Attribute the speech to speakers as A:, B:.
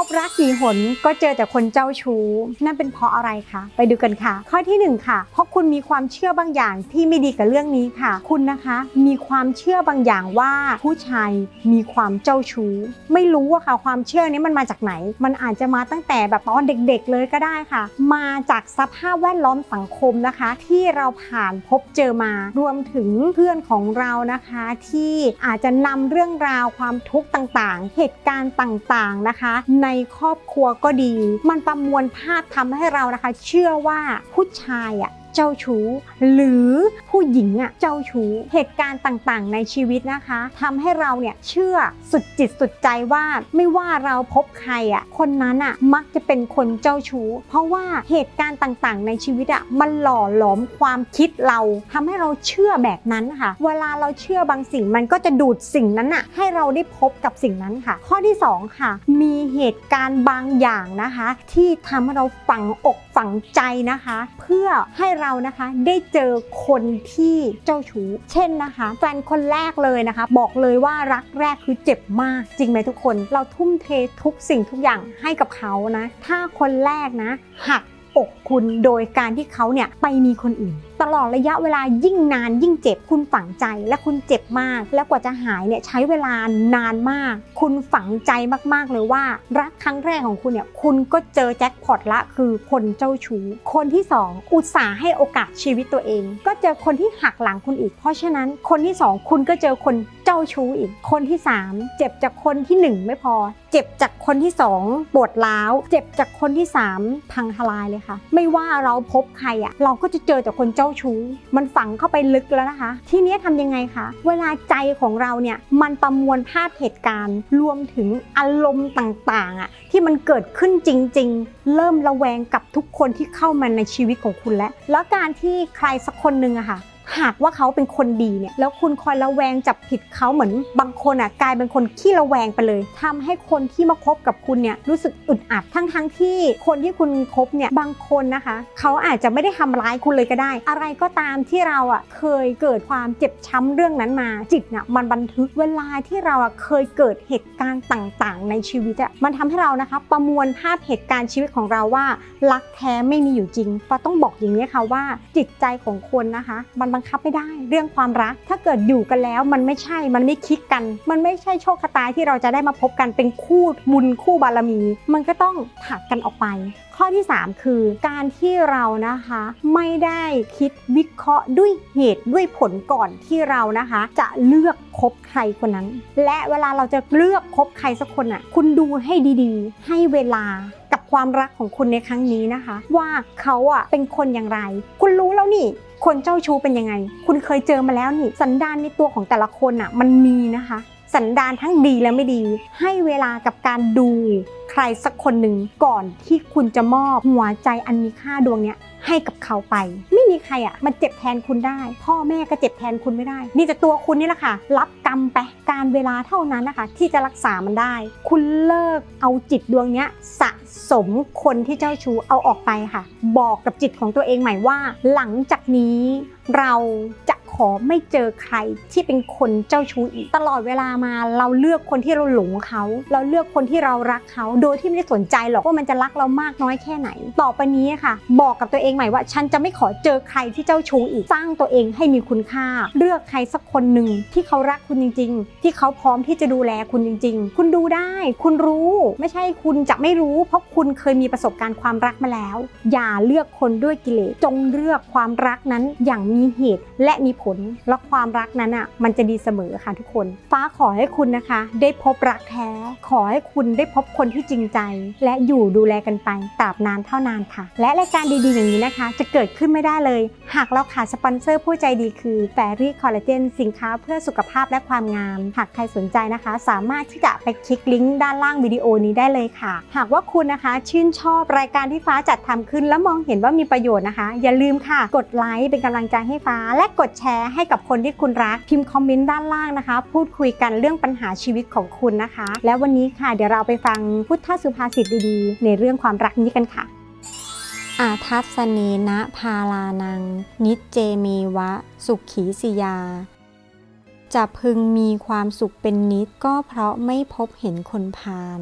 A: พบรักกี่หนก็เจอแต่คนเจ้าชู้ นั่นเป็นเพราะอะไรคะ ไปดูกันค่ะ ข้อที่หนึ่งค่ะ เพราะคุณมีความเชื่อบางอย่างที่ไม่ดีกับเรื่องนี้ค่ะ คุณนะคะมีความเชื่อบางอย่างว่าผู้ชายมีความเจ้าชู้ ไม่รู้ว่าค่ะ ความเชื่อนี้มันมาจากไหน มันอาจจะมาตั้งแต่แบบตอนเด็กๆเลยก็ได้ค่ะ มาจากสภาพแวดล้อมสังคมนะคะ ที่เราผ่านพบเจอมารวมถึงเพื่อนของเรานะคะ ที่อาจจะนำเรื่องราวความทุกข์ต่างๆ เหตุการณ์ต่างๆนะคะในครอบครัวก็ดี มันประมวลภาพทำให้เรานะคะ เชื่อว่าผู้ชายอะ เจ้าชู้ หรือผู้หญิงอะเจ้าชู้ เหตุการณ์ต่างๆ ในชีวิตนะคะทำให้เราเนี่ยเชื่อสุดจิตสุดใจว่าไม่ว่าเราพบใครอะคนนั้นอะมักจะเป็นคนเจ้าชู้ เพราะว่าเหตุการณ์ต่างๆ ในชีวิตอะมันหล่อหลอมความคิดเราทำให้เราเชื่อแบบนั้นค่ะ เวลาเราเชื่อบางสิ่งมันก็จะดูดสิ่งนั้นอะให้เราได้พบกับสิ่งนั้นค่ะ ข้อที่สองค่ะ มีเหตุการณ์บางอย่างนะคะ ที่ทำให้เราฝังอกฝังใจนะคะ เพื่อให้เรานะคะได้เจอคนที่เจ้าชู้เช่นนะคะแฟนคนแรกเลยนะคะ บอกเลยว่ารักแรกคือเจ็บมาก จริงไหมทุกคน เราทุ่มเททุกสิ่งทุกอย่างให้กับเขานะ ถ้าคนแรกนะหักอกคุณโดยการที่เขาเนี่ยไปมีคนอื่นตลอดระยะเวลายิ่งนานยิ่งเจ็บคุณฝังใจและคุณเจ็บมาก และกว่าจะหายเนี่ยใช้เวลานานมาก คุณฝังใจมากๆเลยว่า รักครั้งแรกของคุณเนี่ยคุณก็เจอแจ็คพอตละคือคนเจ้าชู้คนที่สองอุตส่าห์ให้โอกาสชีวิตตัวเอง ก็เจอคนที่หักหลังคุณอีก เพราะฉะนั้นคนที่สองคุณก็เจอคนเจ้าชู้อีก คนที่สามเจ็บจากคนที่หนึ่งไม่พอ เจ็บจากคนที่สองปวดร้าวเจ็บจากคนที่สามพังทลายเลยค่ะ ไม่ว่าเราพบใครอะเราก็จะเจอแต่คนเจ้าชู้ มันฝังเข้าไปลึกแล้วนะคะ ทีนี้ทำยังไงคะ เวลาใจของเราเนี่ยมันประมวลภาพเหตุการณ์ รวมถึงอารมณ์ต่างๆอะที่มันเกิดขึ้นจริง ๆ เริ่มระแวงกับทุกคนที่เข้ามาในชีวิตของคุณแล้ว แล้วการที่ใครสักคนหนึ่งอะค่ะ หากว่าเขาเป็นคนดีเนี่ยแล้วคุณคอยระแวงจับผิดเขาเหมือนบางคนอะกลายเป็นคนขี้ระแวงไปเลยทำให้คนที่มาคบกับคุณเนี่ยรู้สึกอึดอัดทั้งทั้งๆที่คนที่คุณคบเนี่ยบางคนนะคะเขาอาจจะไม่ได้ทำร้ายคุณเลยก็ได้ อะไรก็ตามที่เราอะเคยเกิดความเจ็บช้ำเรื่องนั้นมาจิตน่ะมันบันทึกเวลาที่เราอะเคยเกิดเหตุการณ์ต่างๆ ในชีวิตอะมันทำให้เรานะคะ ประมวลภาพเหตุการณ์ชีวิตของเราว่ารักแท้ไม่มีอยู่จริงปาต้องบอกอย่างนี้ค่ะว่าจิตใจของคนนะคะมันบังคับไม่ได้เรื่องความรัก ถ้าเกิดอยู่กันแล้วมันไม่ใช่มันไม่คลิกกัน มันไม่ใช่โชคชะตาที่เราจะได้มาพบกันเป็นคู่บุญคู่บารมี มันก็ต้องถักกันออกไป ข้อที่ 3 คือ การที่เรานะคะ ไม่ได้คิดวิเคราะห์ด้วยเหตุด้วยผลก่อนที่เรานะคะ จะเลือกคบใครคนนั้น และเวลาเราจะเลือกคบใครสักคนอะคุณดูให้ดีๆ ให้เวลากับความรักของคุณในครั้งนี้นะคะ ว่าเขาอะเป็นคนอย่างไร คุณรู้แล้วนี่ คนเจ้าชู้เป็นยังไง คุณเคยเจอมาแล้วนี่ สันดานในตัวของแต่ละคนอะมันมีนะคะ สันดานทั้งดีและไม่ดี ให้เวลากับการดู รสักคนหนึ่งก่อนที่คุณจะมอบหัวใจอันมีค่าดวงเนี้ยให้กับเขาไป ไม่มีใครอะมันเจ็บแทนคุณได้ พ่อแม่ก็เจ็บแทนคุณไม่ได้ นี่แต่ตัวคุณนี่แหละค่ะ รับกรรมไปการเวลาเท่านั้นนะคะ ที่จะรักษามันได้ คุณเลิกเอาจิตดวงเนี้ยสะสมคนที่เจ้าชู้เอาออกไปค่ะ บอกกับจิตของตัวเองใหม่ว่า หลังจากนี้เราจะ ขอไม่เจอใครที่เป็นคนเจ้าชู้อีก ตลอดเวลามาเราเลือกคนที่เราหลงเขา เราเลือกคนที่เรารักเขา โดยที่ไม่ได้สนใจหรอกว่ามันจะรักเรามากน้อยแค่ไหน ต่อไปนี้ค่ะ บอกกับตัวเองใหม่ว่า ฉันจะไม่ขอเจอใครที่เจ้าชู้อีกสร้างตัวเองให้มีคุณค่า เลือกใครสักคนหนึ่งที่เขารักคุณจริง ๆ ที่เขาพร้อมที่จะดูแลคุณจริง ๆ คุณดูได้ คุณรู้ไม่ใช่คุณจะไม่รู้ เพราะคุณเคยมีประสบการณ์ความรักมาแล้ว อย่าเลือกคนด้วยกิเลสจงเลือกความรักนั้นอย่างมีเหตุและมีผล และความรักนั้นอะมันจะดีเสมอค่ะทุกคน ฟ้าขอให้คุณนะคะ ได้พบรักแท้ ขอให้คุณได้พบคนที่จริงใจ และอยู่ดูแลกันไปตราบนานเท่านานค่ะ และรายการดีๆอย่างนี้นะคะ จะเกิดขึ้นไม่ได้เลย หากเราขาดสปอนเซอร์ผู้ใจดีคือแฟรี่คอลลาเจนสินค้าเพื่อสุขภาพและความงาม หากใครสนใจนะคะ สามารถที่จะไปคลิกลิงก์ด้านล่างวิดีโอนี้ได้เลยค่ะ หากว่าคุณนะคะ ชื่นชอบรายการที่ฟ้าจัดทำขึ้น แล้วมองเห็นว่ามีประโยชน์นะคะ อย่าลืมค่ะ กดไลค์เป็นกำลังใจให้ฟ้าและกดแชร์ให้กับคนที่คุณรักพิมพ์คอมเมนต์ด้านล่างนะคะ พูดคุยกันเรื่องปัญหาชีวิตของคุณนะคะ และวันนี้ค่ะเดี๋ยวเราไปฟังพุทธสุภาษิตดีๆ ในเรื่องความรักนี้กันค่ะอาทัศเนนะพาลานัง นิจเจเมวะ สุขีสิยา จะพึงมีความสุขเป็นนิดก็เพราะไม่พบเห็นคนพาล